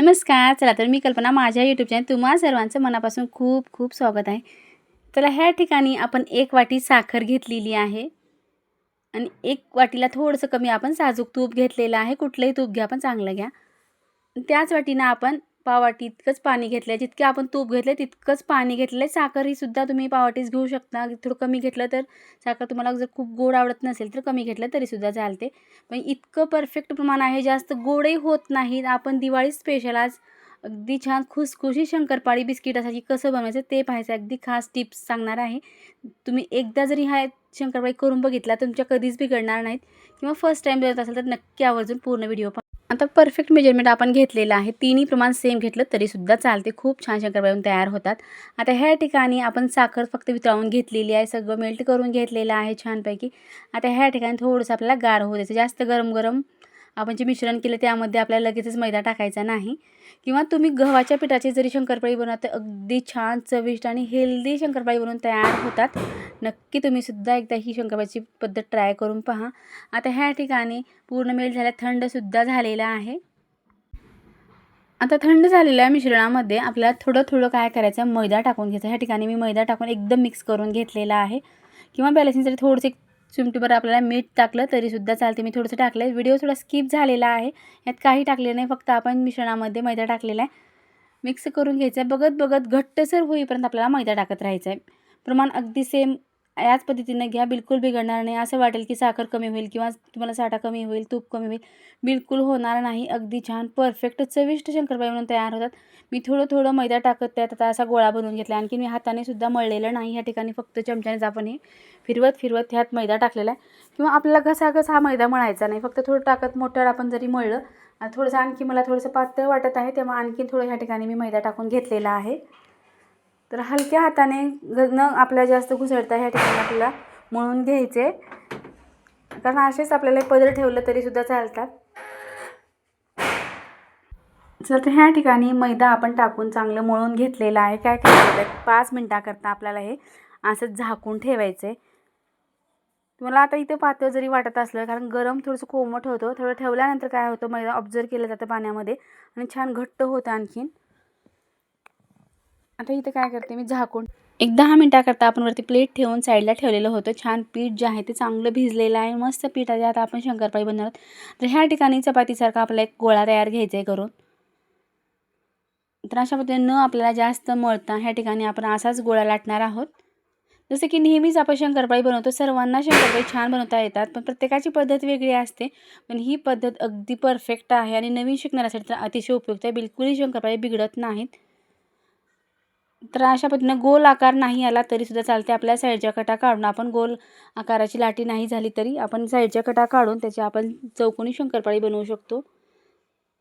नमस्कार चला तर मी कल्पना माझ्या यूट्यूब चॅनल तुम्हा सर्वांचं मनापासून खूप खूप स्वागत आहे. चला ह्या ठिकाणी आपण एक वाटी साखर घेतलेली आहे. आणि एक वाटीला थोडंसं कमी आपण साजूक तूप घेतलेलं आहे. कुठलंही तूप घ्या पण चांगलं घ्या. त्याच वाटीनं आपण पावाटी इतकंच पाणी घेतलं आहे जितके आपण तूप घेतलं आहे तितकंच पाणी घेतलं आहे साखर ही सुद्धा तुम्ही पावाटीच घेऊ शकता. थोडं कमी घेतलं तर साखर तुम्हाला जर खूप गोड आवडत नसेल तर कमी घेतलं तरीसुद्धा चालते. पण इतकं परफेक्ट प्रमाण आहे जास्त गोडही होत नाहीत. आपण दिवाळी स्पेशल आज अगदी छान खुसखुशी शंकरपाळी बिस्किटासाठी कसं बनवायचं ते पाहायचं. अगदी खास टिप्स सांगणार आहे. तुम्ही एकदा जरी हा शंकरपाळी करून बघितला तुमच्या कधीच बिघडणार नाहीत. किंवा फर्स्ट टाईम बनवत असेल तर नक्की आवर्जून पूर्ण व्हिडिओ पहा. आता परफेक्ट मेजरमेंट आपण घेतलेलं आहे. तिन्ही प्रमाण सेम घेतलं तरीसुद्धा चालते. खूप छान शंकरपाळी तयार होतात. आता ह्या ठिकाणी आपण साखर फक्त वितळवून घेतलेली आहे. सगळं मेल्ट करून घेतलेलं आहे छानपैकी. आता ह्या ठिकाणी थोडंसं आपल्याला गार होऊ द्यायचं. जास्त गरम गरम आपण जे मिश्रण केलं त्यामध्ये आपल्याला लगेचच मैदा टाकायचा नाही. किंवा तुम्ही गव्हाच्या पिठाची जरी शंकरपाळी बनवा तर अगदी छान चविष्ट आणि हेल्दी शंकरपाळी बनवून तयार होतात. नक्की तुम्ही सुद्धा एकदा ही शंकरपाळीची पद्धत ट्राय करून पहा. आता ह्या ठिकाणी पूर्ण मेल झाल्या थंडसुद्धा झालेला आहे. आता थंड झालेल्या मिश्रणामध्ये आपल्याला थोडं थोडं काय करायचं मैदा टाकून घ्यायचा. ह्या ठिकाणी मी मैदा टाकून एकदम मिक्स करून घेतलेला आहे. किंवा बॅलन्सिंगसाठी थोडंसं थोडंसे चिमटीभर आपल्याला मीठ टाकलं तरीसुद्धा चालते. मी थोडंसं टाकलं आहे व्हिडिओ थोडा स्किप झालेला आहे. यात काही टाकले नाही. फक्त आपण मिश्रणामध्ये मैदा टाकलेला आहे. मिक्स करून घ्यायचं आहे. बघत बघत घट्टसर होईपर्यंत आपल्याला मैदा टाकत राहायचा आहे. प्रमाण अगदी सेम याच पद्धतीनं घ्या बिलकुल बिघडणार नाही. असं वाटेल की साखर कमी होईल किंवा तुम्हाला साठा कमी होईल तूप कमी होईल. बिलकुल होणार नाही. अगदी छान. परफेक्ट चविष्ट शंकरपाळी म्हणून तयार होतात. मी थोडं थोडं मैदा टाकत त्यात आता असा गोळा बनवून घेतला आणखी मी हाताने सुद्धा मळलेलं नाही. ह्या ठिकाणी फक्त चमच्यानेच आपण हे फिरवत फिरवत ह्यात मैदा टाकलेला आहे. किंवा आपल्याला घसा घसा हा मैदा मळायचा नाही. फक्त थोडं टाकत मोठ्यावर आपण जरी मळलं आणि थोडंसं आणखी मला थोडंसं पातळ वाटत आहे तेव्हा आणखी थोडं ह्या ठिकाणी मी मैदा टाकून घेतलेला आहे. तर हलक्या हाताने न आपल्या जास्त घुसळता ह्या ठिकाणी आपल्याला मळून घ्यायचे. कारण असेच आपल्याला पदर ठेवलं तरीसुद्धा चालतात. चला तर ह्या ठिकाणी मैदा आपण टाकून चांगलं मळून घेतलेलं आहे. काय करायचं पाच मिनटाकरता आपल्याला हे असंच झाकून ठेवायचं. आहे तुम्हाला आता इथे पातळ जरी वाटत असलं कारण गरम थोडंसं कोमट होतं थोडं ठेवल्यानंतर काय होतं? मैदा ऑब्झर्व केलं जातं पाण्यामध्ये आणि छान घट्ट होतं आणखीन. आता इथं काय करते मी झाकून एक दहा मिनटाकरता आपण वरती प्लेट ठेवून साईडला ठेवलेलं होतं. छान पीठ जे आहे ते चांगलं भिजलेलं आहे. मस्त पीठ आहे. आता आपण शंकरपाळी बनवत तर ह्या ठिकाणी चपातीसारखा आपला एक गोळा तयार घ्यायचा आहे करून. तर अशा पद्धतीने न आपल्याला जास्त मळता ह्या ठिकाणी आपण असाच गोळा लाटणार आहोत. जसं की नेहमीच आपण शंकरपाळी बनवतो. सर्वांना शंकरपाळी छान बनवता येतात. पण प्रत्येकाची पद्धत वेगळी असते. पण ही पद्धत अगदी परफेक्ट आहे आणि नवीन शिकणाऱ्यासाठी तर अतिशय उपयुक्त आहे. बिलकुलही शंकरपाळी बिघडत नाहीत. तर अशा पद्धतीनं गोल आकार नाही आला तरीसुद्धा चालते आपल्या साईडच्या कटा काढून आपण गोल आकाराची लाटी नाही झाली तरी आपण साईडच्या कटा काढून त्याची आपण चौकोनी शंकरपाळी बनवू शकतो.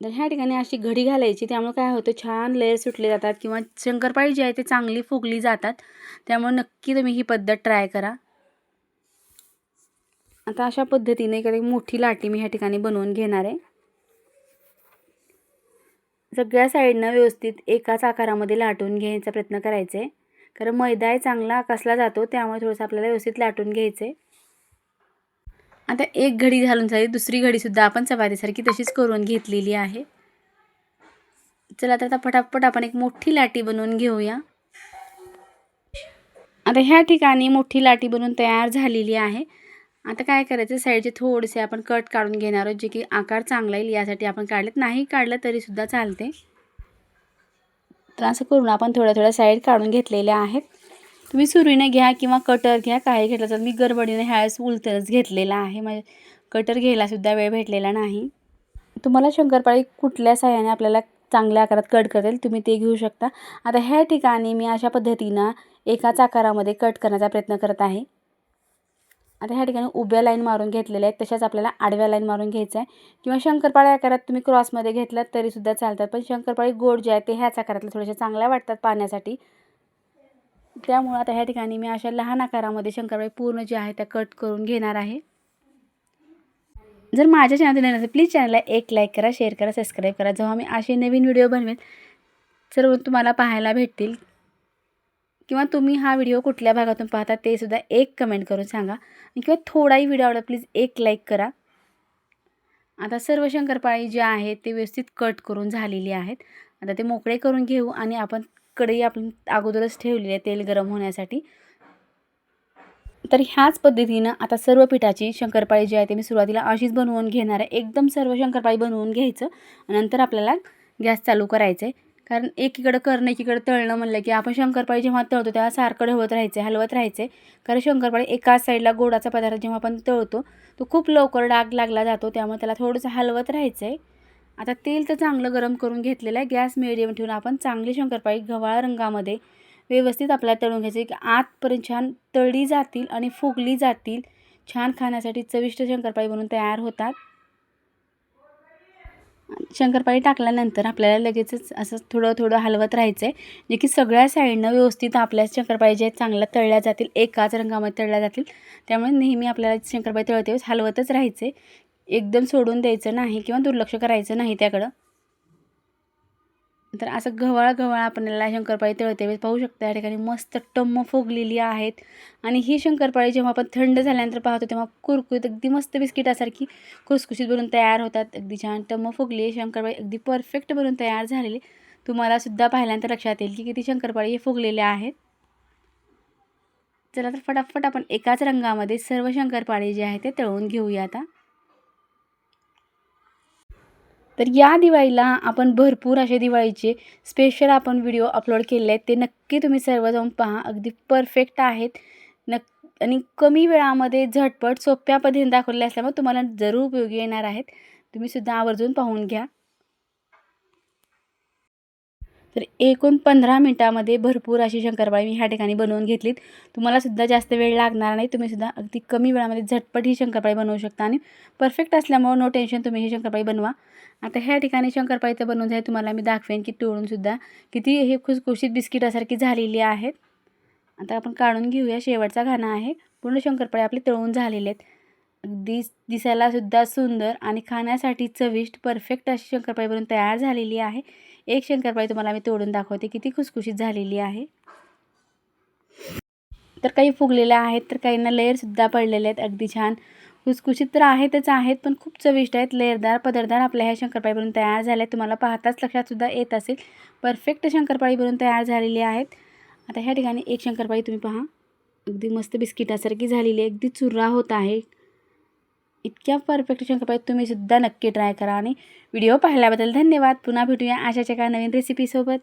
तर ह्या ठिकाणी अशी घडी घालायची. त्यामुळे काय होतं छान लेअर सुटले जातात किंवा शंकरपाळी जी आहे ते चांगली फुगली जातात. त्यामुळे नक्की तुम्ही ही पद्धत ट्राय करा. आता अशा पद्धतीने एखादी मोठी लाटी मी ह्या ठिकाणी बनवून घेणार आहे. सगळ्या साईडनं व्यवस्थित एकाच आकारामध्ये लाटून घ्यायचा प्रयत्न करायचा. आहे कारण मैदा आहे चांगला कसला जातो त्यामुळे थोडंसं आपल्याला व्यवस्थित लाटून घ्यायचं. आहे आता एक घडी घालून झाली दुसरी घडीसुद्धा आपण चपातीसारखी तशीच करून घेतलेली आहे. चला तर आता पटापट आपण एक मोठी लाटी बनवून घेऊया. आता ह्या ठिकाणी मोठी लाटी बनवून तयार झालेली आहे. आता काय करायचं? साईडचे थोडेसे आपण कट काढून घेणार आहोत जे की आकार चांगला येईल यासाठी आपण काढलेत. नाही काढलं तरीसुद्धा चालते. तर असं करून आपण थोड्या थोड्या साईड काढून घेतलेल्या आहेत. तुम्ही सुरीने घ्या किंवा कटर घ्या काही घेतलं तर मी गडबडीने ह्यावेळेस उलतरच घेतलेला आहे. म्हणजे कटर घ्यायलासुद्धा वेळ भेटलेला नाही. तुम्हाला शंकरपाळी कुठल्या साह्याने आपल्याला चांगल्या आकारात कट करेल तुम्ही ते घेऊ शकता. आता ह्या ठिकाणी मी अशा पद्धतीनं एकाच आकारामध्ये कट करण्याचा प्रयत्न करत आहे. आता ह्या ठिकाणी उभ्या लाईन मारून घेतलेल्या आहेत. तशाच आपल्याला आडव्या लाईन मारून घ्यायचं आहे किंवा शंकरपाळ्या आकारात तुम्ही क्रॉसमध्ये घेतलात तरीसुद्धा चालतात. पण शंकरपाळी गोड जे आहे ते ह्याच आकारातल्या थोड्याशा चांगल्या वाटतात पाण्यासाठी त्यामुळं आता ह्या ठिकाणी मी अशा लहान आकारामध्ये शंकरपाळी पूर्ण जे आहे त्या कट करून घेणार आहे. जर माझ्या चॅनल नसेल प्लीज चॅनलला एक लाईक करा शेअर करा सबस्क्राईब करा. जेव्हा मी असे नवीन व्हिडिओ बनवेल सर्व तुम्हाला पाहायला भेटतील. किंवा तुम्ही हा व्हिडिओ कुठल्या भागातून पाहता ते सुद्धा एक कमेंट करून सांगा. किंवा थोडाही व्हिडिओ आवडला प्लीज एक लाईक करा. आता सर्व शंकरपाळी जे आहेत ते व्यवस्थित कट करून झालेली आहेत. आता ते मोकळे करून घेऊ आणि आपण कढई आपण अगोदरच ठेवलेली आहे तेल गरम होण्यासाठी. तर ह्याच पद्धतीनं आता सर्व पिठाची शंकरपाळी जी आहे ते मी सुरुवातीला अशीच बनवून घेणार आहे. एकदम सर्व शंकरपाळी बनवून घ्यायचं नंतर आपल्याला गॅस चालू करायचं आहे कारण एकीकडं करणं एकीकडं तळणं म्हणलं की आपण शंकरपाळी जेव्हा तळतो तेव्हा सारखं ढवळत राहायचं हलवत राहायचं. कारण शंकरपाळी एकाच साईडला गोडाचा पदार्थ जेव्हा आपण तळतो तो खूप लवकर डाग लागला जातो त्यामुळे त्याला थोडंसं हलवत राहायचं आहे आता तेल तर चांगलं गरम करून घेतलेलं आहे गॅस मिडियम ठेवून आपण चांगली शंकरपाळी गव्हाळ रंगामध्ये व्यवस्थित आपल्याला तळून घ्यायचं की आतपर्यंत छान तळली जातील आणि फुगली जातील. छान खाण्यासाठी चविष्ट शंकरपाळी बनवून तयार होतात. शंकरपाळी टाकल्यानंतर आपल्याला लगेचच असं थोडं थोडं हलवत राहायचं आहे जे की सगळ्या साईडनं व्यवस्थित आपल्या शंकरपाळी जे चांगल्या तळल्या जातील एकाच रंगामध्ये तळल्या जातील. त्यामुळे नेहमी आपल्याला शंकरपाळी तळते हलवतच राहायचे एकदम सोडून द्यायचं नाही किंवा दुर्लक्ष करायचं नाही त्याकडं. तर असं गव्हाळ गव्हाळ आपल्याला शंकरपाळी तळते वेळेस पाहू शकता या ठिकाणी मस्त टम्म फुगलेली आहेत. आणि ही शंकरपाळी जेव्हा आपण थंड झाल्यानंतर पाहतो तेव्हा कुरकुरीत अगदी मस्त बिस्किटासारखी खुसखुशीत बनून तयार होतात. अगदी छान टम्म फुगली आहे. शंकरपाळी अगदी परफेक्ट बनून तयार झालेली तुम्हाला सुद्धा पाहिल्यानंतर लक्षात येईल की किती शंकरपाळी हे फुगलेल्या आहेत. चला तर फटाफट आपण एकाच रंगामध्ये सर्व शंकरपाळी जे आहे ते तळून घेऊया आता. तर या दिवाळीला आपण भरपूर असे दिवाळीचे स्पेशल आपण व्हिडिओ अपलोड केले आहेत. ते नक्की तुम्ही सर्व जाऊन पहा. अगदी परफेक्ट आहेत. नक् आणि कमी वेळामध्ये झटपट सोप्या पद्धतीने दाखवलेले असल्यामुळे तुम्हाला जरूर उपयोगी येणार आहेत. तुम्ही सुद्धा आवर्जून पाहून घ्या. तर एकूण पंधरा मिनटामध्ये भरपूर अशी शंकरपाळी मी ह्या ठिकाणी बनवून घेतलीत. तुम्हालासुद्धा जास्त वेळ लागणार नाही. तुम्ही सुद्धा अगदी कमी वेळामध्ये झटपट ही शंकरपाळी बनवू शकता आणि परफेक्ट असल्यामुळं नो टेन्शन तुम्ही ही शंकरपाळी बनवा. आता ह्या ठिकाणी शंकरपाळी तर बनवून जाईल तुम्हाला मी दाखवेन की सुद्धा किती हे खुसखुशीत बिस्किटासारखी झालेली आहेत. आता आपण काढून घेऊया. शेवटचा घाणा आहे. पूर्ण शंकरपाळी आपले तळून झालेले आहेत. दिस दिसायलासुद्धा सुंदर आणि खाण्यासाठी चविष्ट परफेक्ट अशी शंकरपाळी बनवून तयार झालेली आहे. एक शंकरपाळी तुम्हाला मी तोडून दाखवते. किती खुसखुशीत झालेली आहे. तर काही फुगलेल्या आहेत तर काहींना लेअरसुद्धा पडलेले आहेत. अगदी छान. खुसखुशीत तर आहेतच आहेत पण खूप चविष्ट आहेत. लेअरदार पदरदार आपल्या ह्या शंकरपाळी बनून तयार झाल्या आहेत. तुम्हाला पाहताच लक्षातसुद्धा येत असेल. परफेक्ट शंकरपाळी बनून तयार झालेली आहेत. आता ह्या ठिकाणी एक शंकरपाळी तुम्ही पहा. अगदी मस्त बिस्किटासारखी झालेली आहे. अगदी चुरा होत आहे. इतक्या परफेक्ट शंकरपाळी पाहिजे. तुम्हीसुद्धा नक्की ट्राय करा आणि व्हिडिओ पाहिल्याबद्दल धन्यवाद. पुन्हा भेटूया अशाच काय नवीन रेसिपीसोबत